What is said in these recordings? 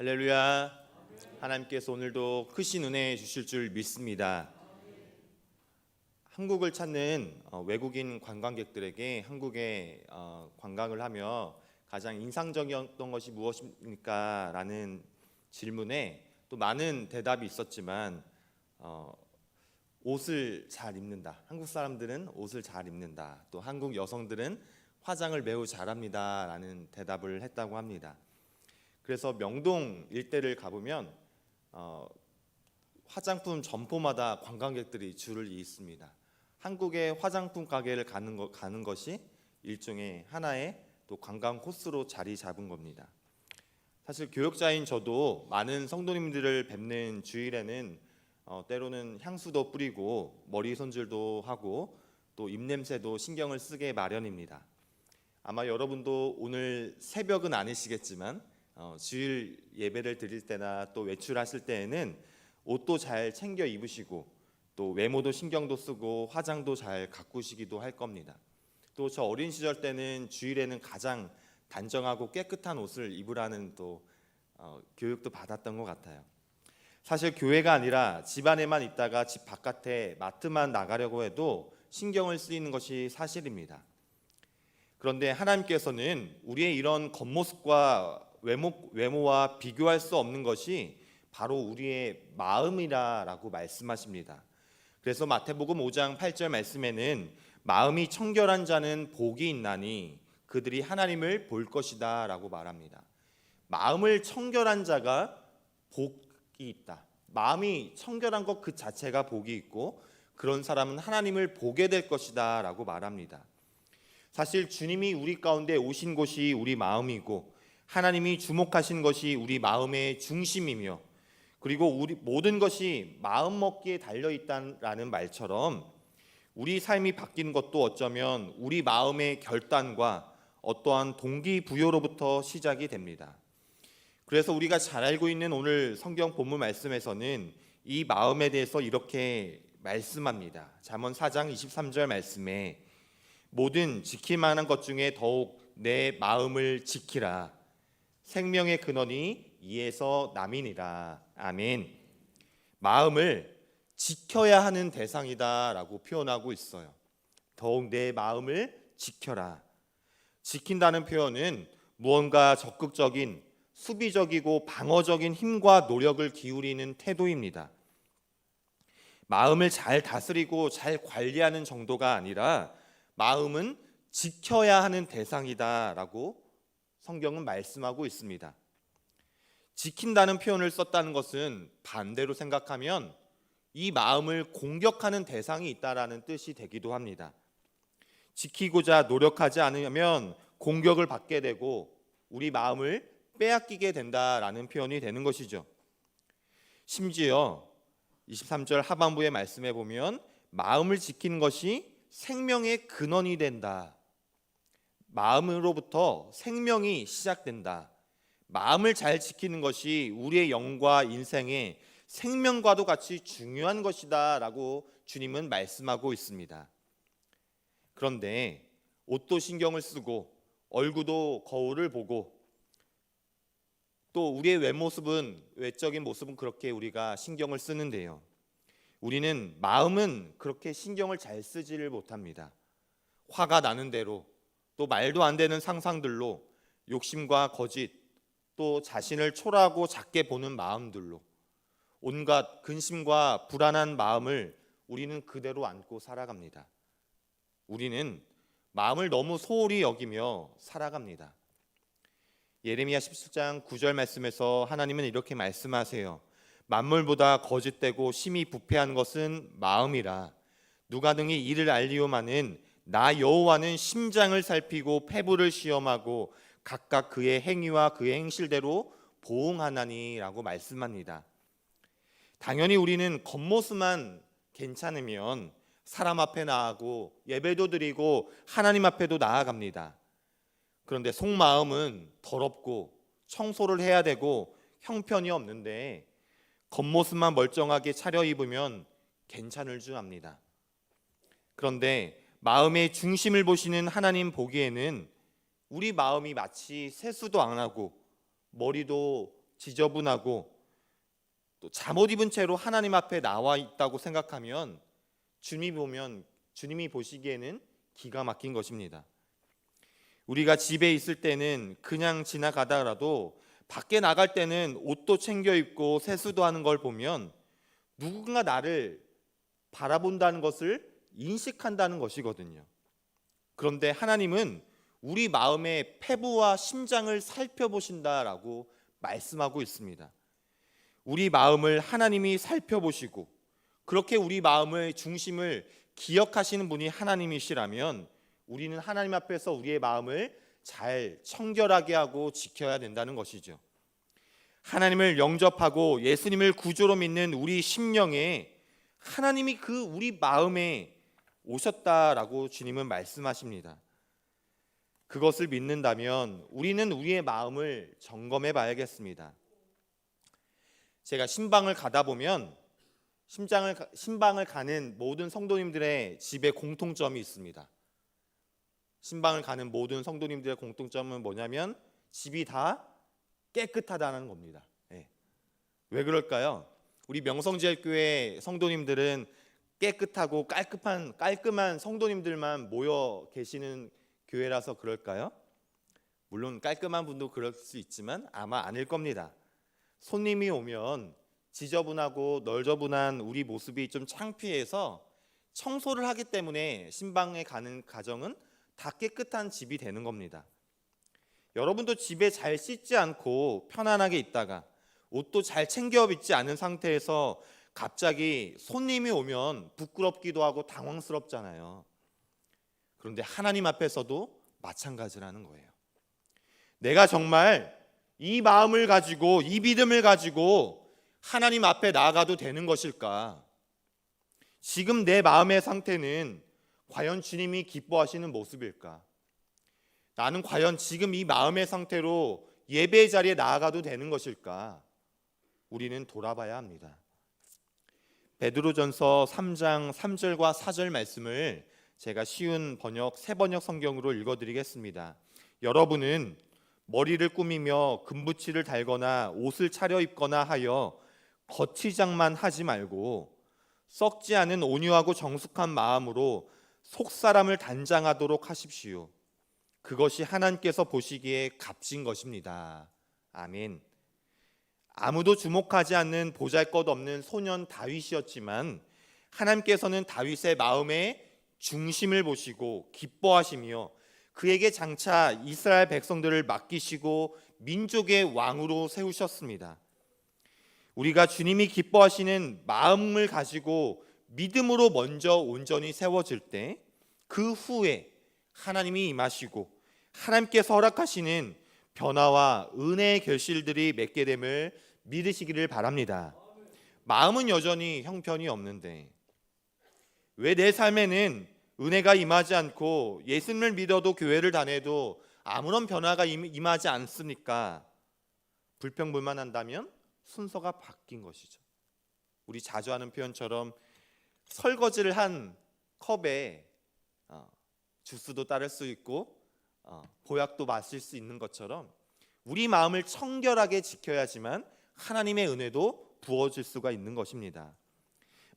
할렐루야. 하나님께서 오늘도 크신 은혜 주실 줄 믿습니다. 한국을 찾는 어, 외국인 관광객들에게 한국에 어, 관광을 하며 가장 인상적이었던 것이 무엇입니까? 라는 질문에 또 많은 대답이 있었지만 어, 옷을 잘 입는다. 한국 사람들은 옷을 잘 입는다. 또 한국 여성들은 화장을 매우 잘합니다. 라는 대답을 했다고 합니다. 그래서 명동 일대를 가보면 어, 화장품 점포마다 관광객들이 줄을 잇습니다. 한국의 화장품 가게를 가는, 거, 가는 것이 일종의 하나의 또 관광 코스로 자리 잡은 겁니다. 사실 교역자인 저도 많은 성도님들을 뵙는 주일에는 어, 때로는 향수도 뿌리고 머리 손질도 하고 또 입냄새도 신경을 쓰게 마련입니다. 아마 여러분도 오늘 새벽은 아니시겠지만 어, 주일 예배를 드릴 때나 또 외출하실 때에는 옷도 잘 챙겨 입으시고 또 외모도 신경도 쓰고 화장도 잘 가꾸시기도 할 겁니다. 또 저 어린 시절 때는 주일에는 가장 단정하고 깨끗한 옷을 입으라는 또 어, 교육도 받았던 것 같아요. 사실 교회가 아니라 집 안에만 있다가 집 바깥에 마트만 나가려고 해도 신경을 쓰이는 것이 사실입니다. 그런데 하나님께서는 우리의 이런 겉모습과 외모, 외모와 비교할 수 없는 것이 바로 우리의 마음이라라고 말씀하십니다. 그래서 마태복음 5장 8절 말씀에는 마음이 청결한 자는 복이 있나니 그들이 하나님을 볼 것이다라고 말합니다. 마음을 청결한 자가 복이 있다. 마음이 청결한 것 그 자체가 복이 있고 그런 사람은 하나님을 보게 될 것이다라고 말합니다. 사실 주님이 우리 가운데 오신 곳이 우리 마음이고 하나님이 주목하신 것이 우리 마음의 중심이며 그리고 우리 모든 것이 마음 먹기에 달려 있다라는 말처럼 우리 삶이 바뀌는 것도 어쩌면 우리 마음의 결단과 어떠한 동기 부여로부터 시작이 됩니다. 그래서 우리가 잘 알고 있는 오늘 성경 본문 말씀에서는 이 마음에 대해서 이렇게 말씀합니다. 잠언 4장 23절 말씀에 모든 지킬 만한 것 중에 더욱 내 마음을 지키라. 생명의 근원이 이에서 남이니라. 아멘. 마음을 지켜야 하는 대상이다라고 표현하고 있어요. 더욱 내 마음을 지켜라. 지킨다는 표현은 무언가 적극적인 수비적이고 방어적인 힘과 노력을 기울이는 태도입니다. 마음을 잘 다스리고 잘 관리하는 정도가 아니라 마음은 지켜야 하는 대상이다라고 성경은 말씀하고 있습니다. 지킨다는 표현을 썼다는 것은 반대로 생각하면 이 마음을 공격하는 대상이 있다라는 뜻이 되기도 합니다. 지키고자 노력하지 않으면 공격을 받게 되고 우리 마음을 빼앗기게 된다라는 표현이 되는 것이죠. 심지어 23절 하반부의 말씀에 보면 마음을 지키는 것이 생명의 근원이 된다. 마음으로부터 생명이 시작된다. 마음을 잘 지키는 것이 우리의 영과 인생의 생명과도 같이 중요한 것이다라고 주님은 말씀하고 있습니다. 그런데 옷도 신경을 쓰고 얼굴도 거울을 보고 또 우리의 외모습은 외적인 모습은 그렇게 우리가 신경을 쓰는데요. 우리는 마음은 그렇게 신경을 잘 쓰지를 못합니다. 화가 나는 대로 또 말도 안 되는 상상들로 욕심과 거짓 또 자신을 초라하고 작게 보는 마음들로 온갖 근심과 불안한 마음을 우리는 그대로 안고 살아갑니다. 우리는 마음을 너무 소홀히 여기며 살아갑니다. 예레미야 17장 9절 말씀에서 하나님은 이렇게 말씀하세요. 만물보다 거짓되고 심히 부패한 것은 마음이라 누가 능히 이를 알리오마는 나 여호와는 심장을 살피고 폐부를 시험하고 각각 그의 행위와 그의 행실대로 보응하나니라고 말씀합니다. 당연히 우리는 겉모습만 괜찮으면 사람 앞에 나아가고 예배도 드리고 하나님 앞에도 나아갑니다. 그런데 속마음은 더럽고 청소를 해야 되고 형편이 없는데 겉모습만 멀쩡하게 차려입으면 괜찮을 줄 압니다. 그런데 마음의 중심을 보시는 하나님 보기에는 우리 마음이 마치 세수도 안 하고 머리도 지저분하고 또 잠옷 입은 채로 하나님 앞에 나와 있다고 생각하면 주님이 보면 주님이 보시기에는 기가 막힌 것입니다. 우리가 집에 있을 때는 그냥 지나가다가도 밖에 나갈 때는 옷도 챙겨 입고 세수도 하는 걸 보면 누군가 나를 바라본다는 것을 인식한다는 것이거든요. 그런데 하나님은 우리 마음의 패부와 심장을 살펴보신다라고 말씀하고 있습니다. 우리 마음을 하나님이 살펴보시고 그렇게 우리 마음의 중심을 기억하시는 분이 하나님이시라면 우리는 하나님 앞에서 우리의 마음을 잘 청결하게 하고 지켜야 된다는 것이죠. 하나님을 영접하고 예수님을 구조로 믿는 우리 심령에 하나님이 그 우리 마음에 오셨다라고 주님은 말씀하십니다. 그것을 믿는다면 우리는 우리의 마음을 점검해 봐야겠습니다. 제가 신방을 가다 보면 심장을 가- 신방을 가는 모든 성도님들의 집에 공통점이 있습니다. 신방을 가는 모든 성도님들의 공통점은 뭐냐면 집이 다 깨끗하다는 겁니다. 예. 왜 그럴까요? 우리 명성제일교회 성도님들은 깨끗하고 깔끔한 깔끔한 성도님들만 모여 계시는 교회라서 그럴까요? 물론 깔끔한 분도 그럴 수 있지만 아마 아닐 겁니다. 손님이 오면 지저분하고 널저분한 우리 모습이 좀 창피해서 청소를 하기 때문에 신방에 가는 가정은 다 깨끗한 집이 되는 겁니다. 여러분도 집에 잘 씻지 않고 편안하게 있다가 옷도 잘 챙겨 입지 않은 상태에서 갑자기 손님이 오면 부끄럽기도 하고 당황스럽잖아요. 그런데 하나님 앞에서도 마찬가지라는 거예요. 내가 정말 이 마음을 가지고 이 믿음을 가지고 하나님 앞에 나아가도 되는 것일까? 지금 내 마음의 상태는 과연 주님이 기뻐하시는 모습일까? 나는 과연 지금 이 마음의 상태로 예배의 자리에 나아가도 되는 것일까? 우리는 돌아봐야 합니다. 베드로전서 3장 3절과 4절 말씀을 제가 쉬운 번역 새 번역 성경으로 읽어 드리겠습니다. 여러분은 머리를 꾸미며 금붙이를 달거나 옷을 차려 입거나 하여 거치장만 하지 말고 썩지 않은 온유하고 정숙한 마음으로 속 사람을 단장하도록 하십시오. 그것이 하나님께서 보시기에 값진 것입니다. 아멘. 아무도 주목하지 않는 보잘것없는 소년 다윗이었지만 하나님께서는 다윗의 마음의 중심을 보시고 기뻐하시며 그에게 장차 이스라엘 백성들을 맡기시고 민족의 왕으로 세우셨습니다. 우리가 주님이 기뻐하시는 마음을 가지고 믿음으로 먼저 온전히 세워질 때 그 후에 하나님이 임하시고 하나님께서 허락하시는 변화와 은혜의 결실들이 맺게 됨을 믿으시기를 바랍니다. 마음은 여전히 형편이 없는데 왜 내 삶에는 은혜가 임하지 않고 예수님을 믿어도 교회를 다녀도 아무런 변화가 임- 임하지 않습니까? 불평불만 한다면 순서가 바뀐 것이죠. 우리 자주 하는 표현처럼 설거지를 한 컵에 어, 주스도 따를 수 있고 어, 보약도 마실 수 있는 것처럼 우리 마음을 청결하게 지켜야지만 하나님의 은혜도 부어질 수가 있는 것입니다.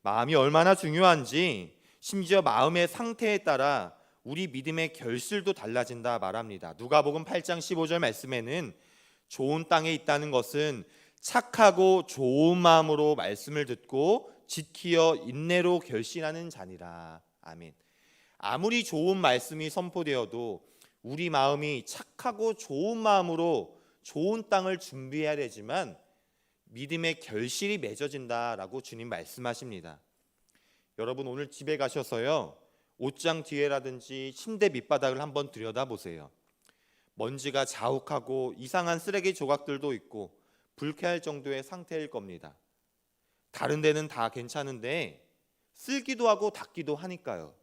마음이 얼마나 중요한지 심지어 마음의 상태에 따라 우리 믿음의 결실도 달라진다 말합니다. 누가복음 8장 15절 말씀에는 좋은 땅에 있다는 것은 착하고 좋은 마음으로 말씀을 듣고 지키어 인내로 결신하는 자니라. 아멘. 아무리 좋은 말씀이 선포되어도 우리 마음이 착하고 좋은 마음으로 좋은 땅을 준비해야 되지만 믿음의 결실이 맺어진다라고 주님 말씀하십니다. 여러분 오늘 집에 가셔서요. 옷장 뒤에라든지 침대 밑바닥을 한번 들여다보세요. 먼지가 자욱하고 이상한 쓰레기 조각들도 있고 불쾌할 정도의 상태일 겁니다. 다른 데는 다 괜찮은데 쓸기도 하고 닦기도 하니까요.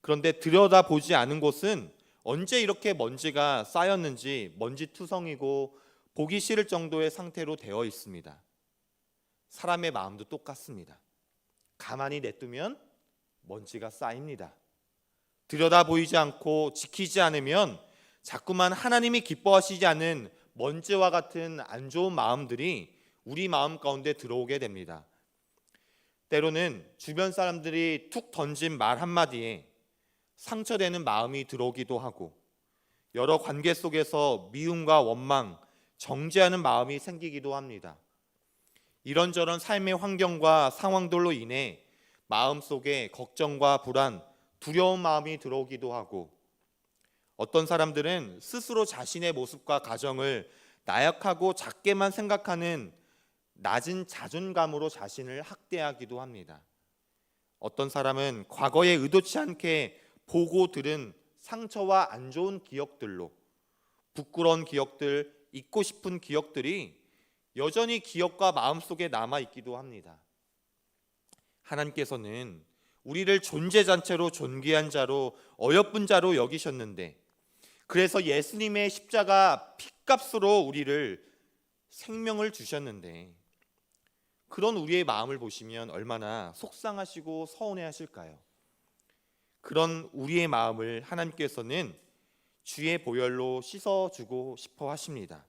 그런데 들여다보지 않은 곳은 언제 이렇게 먼지가 쌓였는지 먼지 투성이고 보기 싫을 정도의 상태로 되어 있습니다. 사람의 마음도 똑같습니다. 가만히 냅두면 먼지가 쌓입니다. 들여다 보이지 않고 지키지 않으면 자꾸만 하나님이 기뻐하시지 않은 먼지와 같은 안 좋은 마음들이 우리 마음 가운데 들어오게 됩니다. 때로는 주변 사람들이 툭 던진 말 한마디에 상처되는 마음이 들어오기도 하고 여러 관계 속에서 미움과 원망, 정죄하는 마음이 생기기도 합니다. 이런저런 삶의 환경과 상황들로 인해 마음속에 걱정과 불안, 두려운 마음이 들어오기도 하고 어떤 사람들은 스스로 자신의 모습과 가정을 나약하고 작게만 생각하는 낮은 자존감으로 자신을 학대하기도 합니다. 어떤 사람은 과거에 의도치 않게 보고 들은 상처와 안 좋은 기억들로 부끄러운 기억들, 잊고 싶은 기억들이 여전히 기억과 마음속에 남아 있기도 합니다. 하나님께서는 우리를 존재 자체로 존귀한 자로 어여쁜 자로 여기셨는데 그래서 예수님의 십자가 피값으로 우리를 생명을 주셨는데 그런 우리의 마음을 보시면 얼마나 속상하시고 서운해 하실까요? 그런 우리의 마음을 하나님께서는 주의 보혈로 씻어주고 싶어 하십니다.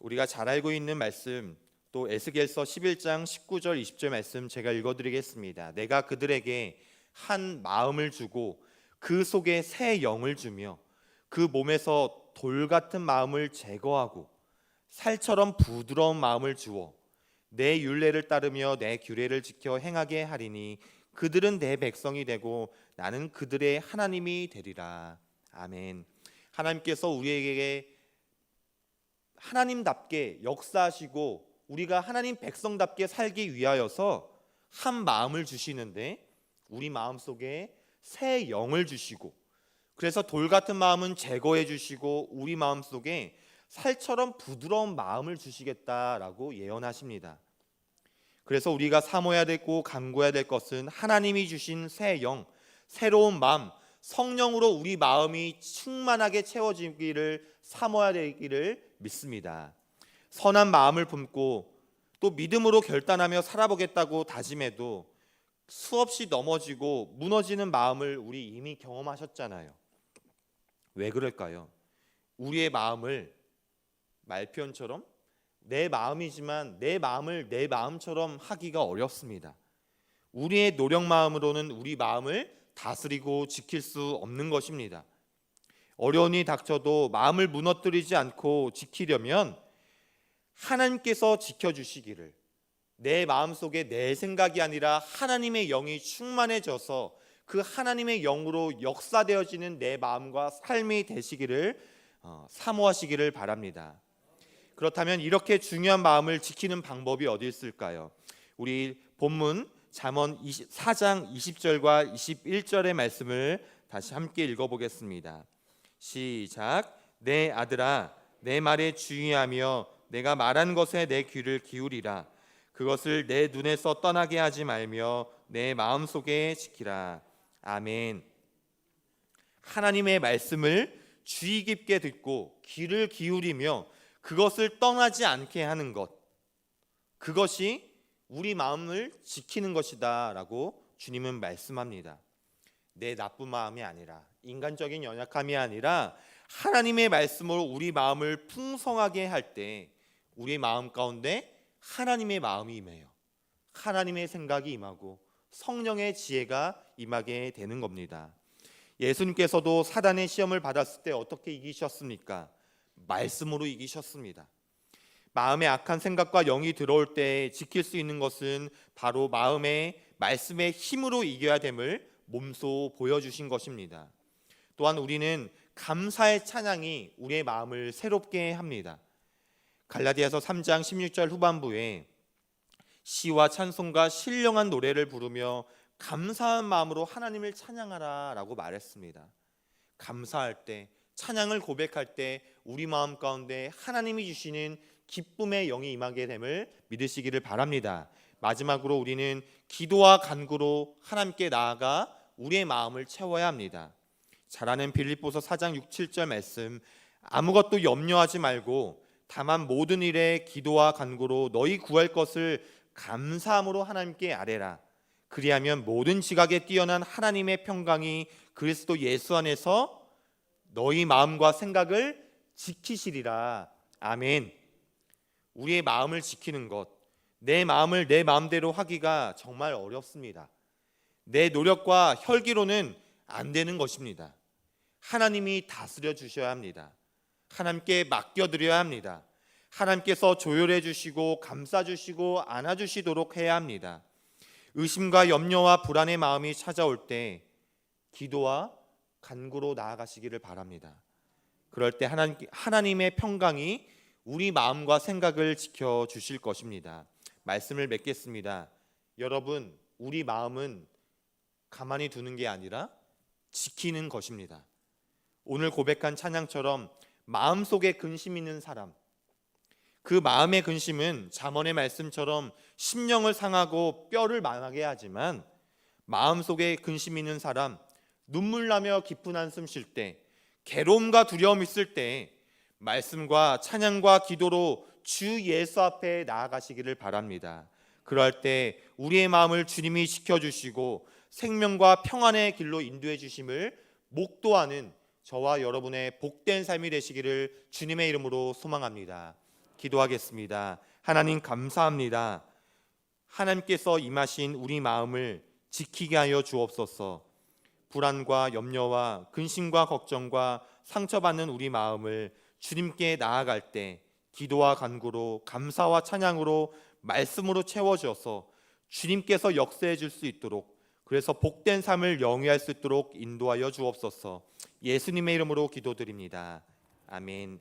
우리가 잘 알고 있는 말씀 또 에스겔서 11장 19절 20절 말씀 제가 읽어드리겠습니다. 내가 그들에게 한 마음을 주고 그 속에 새 영을 주며 그 몸에서 돌 같은 마음을 제거하고 살처럼 부드러운 마음을 주어 내 율례를 따르며 내 규례를 지켜 행하게 하리니 그들은 내 백성이 되고 나는 그들의 하나님이 되리라. 아멘. 하나님께서 우리에게 하나님답게 역사하시고 우리가 하나님 백성답게 살기 위하여서 한 마음을 주시는데 우리 마음 속에 새 영을 주시고 그래서 돌 같은 마음은 제거해 주시고 우리 마음 속에 살처럼 부드러운 마음을 주시겠다라고 예언하십니다. 그래서 우리가 사모해야 되고 간구해야 될 것은 하나님이 주신 새 영, 새로운 마음, 성령으로 우리 마음이 충만하게 채워지기를 사모해야 되기를 믿습니다. 선한 마음을 품고 또 믿음으로 결단하며 살아보겠다고 다짐해도 수없이 넘어지고 무너지는 마음을 우리 이미 경험하셨잖아요. 왜 그럴까요? 우리의 마음을 말표현처럼 내 마음이지만 내 마음을 내 마음처럼 하기가 어렵습니다. 우리의 노력 마음으로는 우리 마음을 다스리고 지킬 수 없는 것입니다. 어려움이 닥쳐도 마음을 무너뜨리지 않고 지키려면 하나님께서 지켜주시기를 내 마음속에 내 생각이 아니라 하나님의 영이 충만해져서 그 하나님의 영으로 역사되어지는 내 마음과 삶이 되시기를 어, 사모하시기를 바랍니다. 그렇다면 이렇게 중요한 마음을 지키는 방법이 어디 있을까요? 우리 본문 잠언 4장 20절과 21절의 말씀을 다시 함께 읽어보겠습니다. 시작. 내 아들아, 내 말에 주의하며 내가 말한 것에 내 귀를 기울이라. 그것을 내 눈에서 떠나게 하지 말며 내 마음 속에 지키라. 아멘. 하나님의 말씀을 주의 깊게 듣고 귀를 기울이며 그것을 떠나지 않게 하는 것. 그것이 우리 마음을 지키는 것이다라고 주님은 말씀합니다. 내 나쁜 마음이 아니라 인간적인 연약함이 아니라 하나님의 말씀으로 우리 마음을 풍성하게 할 때 우리 마음 가운데 하나님의 마음이 임해요. 하나님의 생각이 임하고 성령의 지혜가 임하게 되는 겁니다. 예수님께서도 사단의 시험을 받았을 때 어떻게 이기셨습니까? 말씀으로 이기셨습니다. 마음에 악한 생각과 영이 들어올 때 지킬 수 있는 것은 바로 마음의 말씀의 힘으로 이겨야 됨을 몸소 보여주신 것입니다. 또한 우리는 감사의 찬양이 우리의 마음을 새롭게 합니다. 갈라디아서 3장 16절 후반부에 시와 찬송과 신령한 노래를 부르며 감사한 마음으로 하나님을 찬양하라라고 말했습니다. 감사할 때 찬양을 고백할 때 우리 마음 가운데 하나님이 주시는 기쁨의 영이 임하게 됨을 믿으시기를 바랍니다. 마지막으로 우리는 기도와 간구로 하나님께 나아가 우리의 마음을 채워야 합니다. 잘 아는 빌립보서 4장 6, 7절 말씀 아무것도 염려하지 말고 다만 모든 일에 기도와 간구로 너희 구할 것을 감사함으로 하나님께 아뢰라. 그리하면 모든 지각에 뛰어난 하나님의 평강이 그리스도 예수 안에서 너희 마음과 생각을 지키시리라. 아멘. 우리의 마음을 지키는 것, 내 마음을 내 마음대로 하기가 정말 어렵습니다. 내 노력과 혈기로는 안 되는 것입니다. 하나님이 다스려 주셔야 합니다. 하나님께 맡겨드려야 합니다. 하나님께서 조율해 주시고 감싸 주시고 안아 주시도록 해야 합니다. 의심과 염려와 불안의 마음이 찾아올 때 기도와 간구로 나아가시기를 바랍니다. 그럴 때 하나님, 하나님의 평강이 우리 마음과 생각을 지켜 주실 것입니다. 말씀을 맺겠습니다. 여러분, 우리 마음은 가만히 두는 게 아니라 지키는 것입니다. 오늘 고백한 찬양처럼 마음속에 근심 있는 사람 그 마음의 근심은 잠언의 말씀처럼 심령을 상하고 뼈를 망하게 하지만 마음속에 근심 있는 사람 눈물 나며 깊은 한숨 쉴 때 괴로움과 두려움 있을 때 말씀과 찬양과 기도로 주 예수 앞에 나아가시기를 바랍니다. 그럴 때 우리의 마음을 주님이 지켜 주시고 생명과 평안의 길로 인도해 주심을 목도하는 저와 여러분의 복된 삶이 되시기를 주님의 이름으로 소망합니다. 기도하겠습니다. 하나님 감사합니다. 하나님께서 임하신 우리 마음을 지키게 하여 주옵소서. 불안과 염려와 근심과 걱정과 상처받는 우리 마음을 주님께 나아갈 때 기도와 간구로 감사와 찬양으로 말씀으로 채워 주어서 주님께서 역사해 줄 수 있도록 그래서 복된 삶을 영위할 수 있도록 인도하여 주옵소서. 예수님의 이름으로 기도드립니다. 아멘.